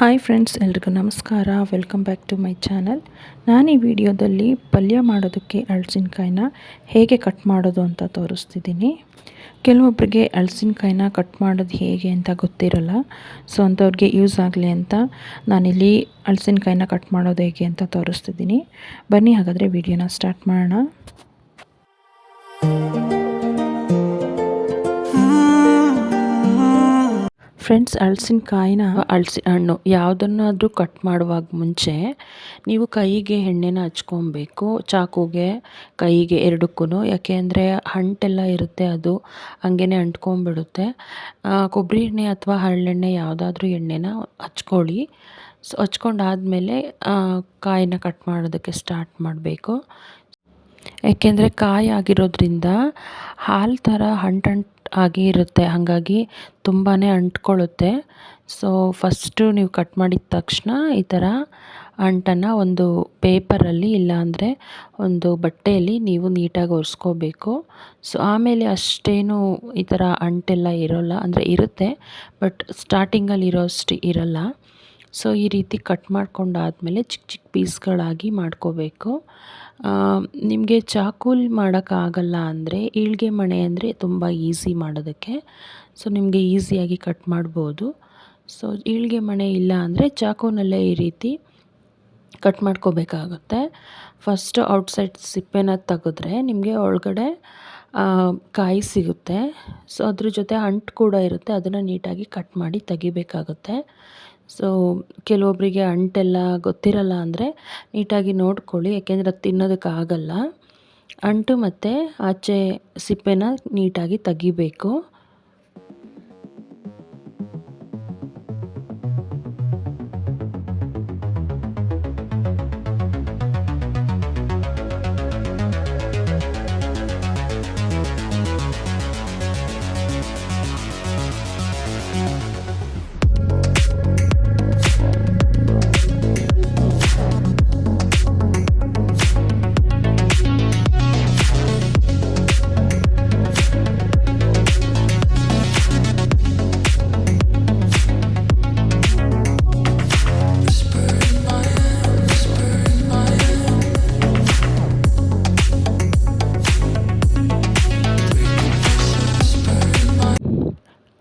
Hi friends ಎಲ್ರಿಗೂ ನಮಸ್ಕಾರ. Welcome back to my channel ನಾನು ಈ ವಿಡಿಯೋದಲ್ಲಿ ಪಲ್ಯ ಮಾಡೋದಕ್ಕೆ ಅಳಸಿನಕಾಯಿನ ಹೇಗೆ ಕಟ್ ಮಾಡೋದು ಅಂತ ತೋರಿಸ್ತಿದ್ದೀನಿ ಕೆಲವೊಬ್ಬರಿಗೆ ಅಳಸಿನಕಾಯಿನ ಕಟ್ ಮಾಡೋದು ಹೇಗೆ ಅಂತ ಗೊತ್ತಿರಲ್ಲ. ಸೊ ಅಂಥವ್ರಿಗೆ ಯೂಸ್ ಆಗಲಿ ಅಂತ ನಾನಿಲ್ಲಿ ಅಳಸಿನಕಾಯಿನ ಕಟ್ ಮಾಡೋದು ಹೇಗೆ ಅಂತ ತೋರಿಸ್ತಿದ್ದೀನಿ ಬನ್ನಿ ಹಾಗಾದರೆ ವಿಡಿಯೋನ ಸ್ಟಾರ್ಟ್ ಮಾಡೋಣ. ಫ್ರೆಂಡ್ಸ್ ಹಳ್ಸಿನಕಾಯಿನ ಹಲಸಿ ಹಣ್ಣು ಯಾವುದನ್ನಾದರೂ ಕಟ್ ಮಾಡುವಾಗ ಮುಂಚೆ ನೀವು ಕೈಗೆ ಎಣ್ಣೆನ ಹಚ್ಕೊಬೇಕು. ಚಾಕುಗೆ ಕೈಗೆ ಎರಡಕ್ಕೂ ಯಾಕೆ ಅಂದರೆ ಅಂಟೆಲ್ಲ ಇರುತ್ತೆ ಅದು ಹಂಗೇ ಅಂಟ್ಕೊಂಬಿಡುತ್ತೆ ಕೊಬ್ಬರಿ ಎಣ್ಣೆ ಅಥವಾ ಹರಳೆಣ್ಣೆ ಯಾವುದಾದ್ರೂ ಎಣ್ಣೆನ ಹಚ್ಕೊಳ್ಳಿ. ಸೊ, ಹಚ್ಕೊಂಡಾದಮೇಲೆ ಕಾಯಿನ ಕಟ್ ಮಾಡೋದಕ್ಕೆ ಸ್ಟಾರ್ಟ್ ಮಾಡಬೇಕು. ಏಕೆಂದರೆ ಕಾಯಿ ಆಗಿರೋದ್ರಿಂದ ಹಾಲು ಥರ ಅಂಟಂಟು ಆಗಿ ಇರುತ್ತೆ. ಹಾಗಾಗಿ ತುಂಬಾ ಅಂಟ್ಕೊಳ್ಳುತ್ತೆ. ಸೊ ಫಸ್ಟು ನೀವು ಕಟ್ ಮಾಡಿದ ತಕ್ಷಣ ಈ ಥರ ಅಂಟನ್ನು ಒಂದು ಪೇಪರಲ್ಲಿ ಇಲ್ಲಾಂದರೆ ಒಂದು ಬಟ್ಟೆಯಲ್ಲಿ ನೀವು ನೀಟಾಗಿ ಒರೆಸ್ಕೋಬೇಕು. ಸೊ ಆಮೇಲೆ ಅಷ್ಟೇನು ಈ ಥರ ಅಂಟೆಲ್ಲ ಇರೋಲ್ಲ. ಅಂದರೆ ಇರುತ್ತೆ ಬಟ್ ಸ್ಟಾರ್ಟಿಂಗಲ್ಲಿ ಇರೋಷ್ಟು ಇರಲ್ಲ. ಸೊ, ಈ ರೀತಿ ಕಟ್ ಮಾಡ್ಕೊಂಡಾದಮೇಲೆ ಚಿಕ್ಕ ಚಿಕ್ಕ ಪೀಸ್ಗಳಾಗಿ ಮಾಡ್ಕೋಬೇಕು. ನಿಮಗೆ ಚಾಕೂಲ್ ಮಾಡೋಕ್ಕಾಗಲ್ಲ ಅಂದರೆ ಈಳ್ಗೆ ಮಣೆ ಅಂದರೆ ತುಂಬ ಈಸಿ ಮಾಡೋದಕ್ಕೆ. ಸೊ, ನಿಮಗೆ ಈಸಿಯಾಗಿ ಕಟ್ ಮಾಡ್ಬೋದು. ಸೊ, ಈಳ್ಗೆ ಮಣೆ ಇಲ್ಲ ಅಂದರೆ ಚಾಕುನಲ್ಲೇ ಈ ರೀತಿ ಕಟ್ ಮಾಡ್ಕೋಬೇಕಾಗುತ್ತೆ. ಫಸ್ಟ್ ಔಟ್ಸೈಡ್ ಸಿಪ್ಪೆನ ತೆಗೆದ್ರೆ ನಿಮಗೆ ಒಳಗಡೆ ಕಾಯಿ ಸಿಗುತ್ತೆ. ಸೊ, ಅದ್ರ ಜೊತೆ ಅಂಟು ಕೂಡ ಇರುತ್ತೆ. ಅದನ್ನು ನೀಟಾಗಿ ಕಟ್ ಮಾಡಿ ತೆಗಿಬೇಕಾಗುತ್ತೆ. ಸೊ ಕೆಲವೊಬ್ಬರಿಗೆ ಅಂಟೆಲ್ಲ ಗೊತ್ತಿರಲ್ಲ ಅಂದರೆ ನೀಟಾಗಿ ನೋಡ್ಕೊಳ್ಳಿ, ಯಾಕೆಂದರೆ ಅದು ತಿನ್ನೋದಕ್ಕಾಗಲ್ಲ ಅಂಟು ಮತ್ತು ಆಚೆ ಸಿಪ್ಪೆನ ನೀಟಾಗಿ ತೆಗಿಬೇಕು.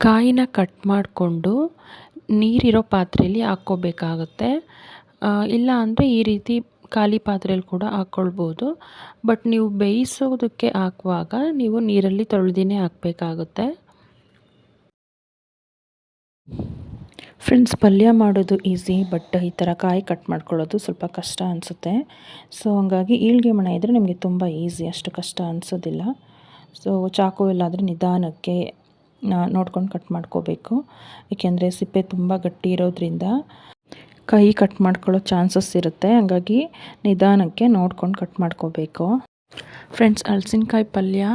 ಕಾಯಿನ ಕಟ್ ಮಾಡಿಕೊಂಡು ನೀರಿರೋ ಪಾತ್ರೆಯಲ್ಲಿ ಹಾಕ್ಕೋಬೇಕಾಗತ್ತೆ. ಇಲ್ಲ ಅಂದರೆ ಈ ರೀತಿ ಖಾಲಿ ಪಾತ್ರೆಯಲ್ಲಿ ಕೂಡ ಹಾಕ್ಕೊಳ್ಬೋದು. ಬಟ್ ನೀವು ಬೇಯಿಸೋದಕ್ಕೆ ಹಾಕುವಾಗ ನೀವು ನೀರಲ್ಲಿ ತೊಳೆದಿನೇ ಹಾಕಬೇಕಾಗುತ್ತೆ. ಫ್ರೆಂಡ್ಸ್, ಪಲ್ಯ ಮಾಡೋದು ಈಸಿ, ಬಟ್ ಈ ಥರ ಕಾಯಿ ಕಟ್ ಮಾಡ್ಕೊಳ್ಳೋದು ಸ್ವಲ್ಪ ಕಷ್ಟ ಅನಿಸುತ್ತೆ. ಸೊ, ಹಂಗಾಗಿ ಈಳ್ಗೆ ಮಣ ಇದ್ದರೆ ನಿಮಗೆ ತುಂಬ ಈಸಿ, ಅಷ್ಟು ಕಷ್ಟ ಅನಿಸೋದಿಲ್ಲ. ಸೊ, ಚಾಕು ಎಲ್ಲಾದರೆ ನಿಧಾನಕ್ಕೆ ನೋಡ್ಕೊಂಡು ಕಟ್ ಮಾಡ್ಕೋಬೇಕು. ಏಕೆಂದರೆ ಸಿಪ್ಪೆ ತುಂಬ ಗಟ್ಟಿ ಇರೋದ್ರಿಂದ ಕೈ ಕಟ್ ಮಾಡ್ಕೊಳ್ಳೋ ಚಾನ್ಸಸ್ ಇರುತ್ತೆ. ಹಾಗಾಗಿ ನಿಧಾನಕ್ಕೆ ನೋಡ್ಕೊಂಡು ಕಟ್ ಮಾಡ್ಕೋಬೇಕು. ಫ್ರೆಂಡ್ಸ್ ಹಲ್ಸಿನಕಾಯಿ ಪಲ್ಯ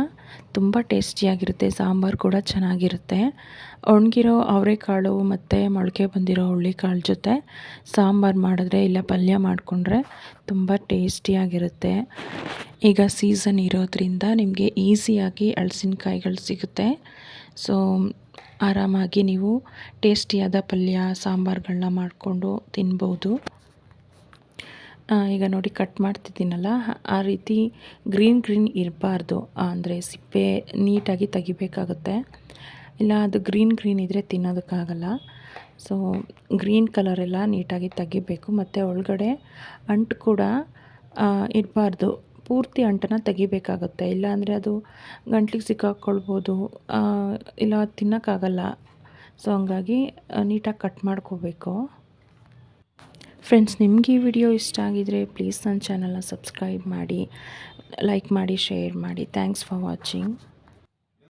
ತುಂಬ ಟೇಸ್ಟಿಯಾಗಿರುತ್ತೆ ಸಾಂಬಾರು ಕೂಡ ಚೆನ್ನಾಗಿರುತ್ತೆ. ಒಣಗಿರೋ ಅವರೆಕಾಳು ಮತ್ತು ಮೊಳಕೆ ಬಂದಿರೋ ಹುಳ್ಳಿಕಾಳು ಜೊತೆ ಸಾಂಬಾರು ಮಾಡಿದ್ರೆ ಇಲ್ಲ ಪಲ್ಯ ಮಾಡಿಕೊಂಡ್ರೆ ತುಂಬ ಟೇಸ್ಟಿಯಾಗಿರುತ್ತೆ ಈಗ ಸೀಸನ್ ಇರೋದ್ರಿಂದ ನಿಮಗೆ ಈಸಿಯಾಗಿ ಹಳ್ಸಿನಕಾಯಿಗಳು ಸಿಗುತ್ತೆ. ಸೊ ಆರಾಮಾಗಿ ನೀವು ಟೇಸ್ಟಿಯಾದ ಪಲ್ಯ ಸಾಂಬಾರುಗಳನ್ನ ಮಾಡಿಕೊಂಡು ತಿನ್ಬೋದು. ಈಗ ನೋಡಿ ಕಟ್ ಮಾಡ್ತಿದ್ದೀನಲ್ಲ? ಆ ರೀತಿ ಗ್ರೀನ್ ಗ್ರೀನ್ ಇರಬಾರ್ದು. ಅಂದರೆ ಸಿಪ್ಪೆ ನೀಟಾಗಿ ತೆಗಿಬೇಕಾಗುತ್ತೆ. ಇಲ್ಲ, ಅದು ಗ್ರೀನ್ ಗ್ರೀನ್ ಇದ್ದರೆ ತಿನ್ನೋದಕ್ಕಾಗಲ್ಲ. ಸೊ ಗ್ರೀನ್ ಕಲರೆಲ್ಲ ನೀಟಾಗಿ ತೆಗಿಬೇಕು. ಮತ್ತು ಒಳಗಡೆ ಅಂಟು ಕೂಡ ಇರಬಾರ್ದು. ಪೂರ್ತಿ ಅಂಟನ್ನು ತೆಗಿಬೇಕಾಗುತ್ತೆ. ಇಲ್ಲಾಂದರೆ ಅದು ಗಂಟ್ಲಿಗೆ ಸಿಕ್ಕಾಕ್ಕೊಳ್ಬೋದು ಇಲ್ಲ ತಿನ್ನೋಕ್ಕಾಗಲ್ಲ. ಸೊ ಹಂಗಾಗಿ ನೀಟಾಗಿ ಕಟ್ ಮಾಡ್ಕೋಬೇಕು. ಫ್ರೆಂಡ್ಸ್ ನಿಮ್ಗೆ ಈ ವಿಡಿಯೋ ಇಷ್ಟ ಆಗಿದರೆ ಪ್ಲೀಸ್ ನನ್ನ ಚಾನಲನ್ನ ಸಬ್ಸ್ಕ್ರೈಬ್ ಮಾಡಿ ಲೈಕ್ ಮಾಡಿ ಶೇರ್ ಮಾಡಿ. Thanks for watching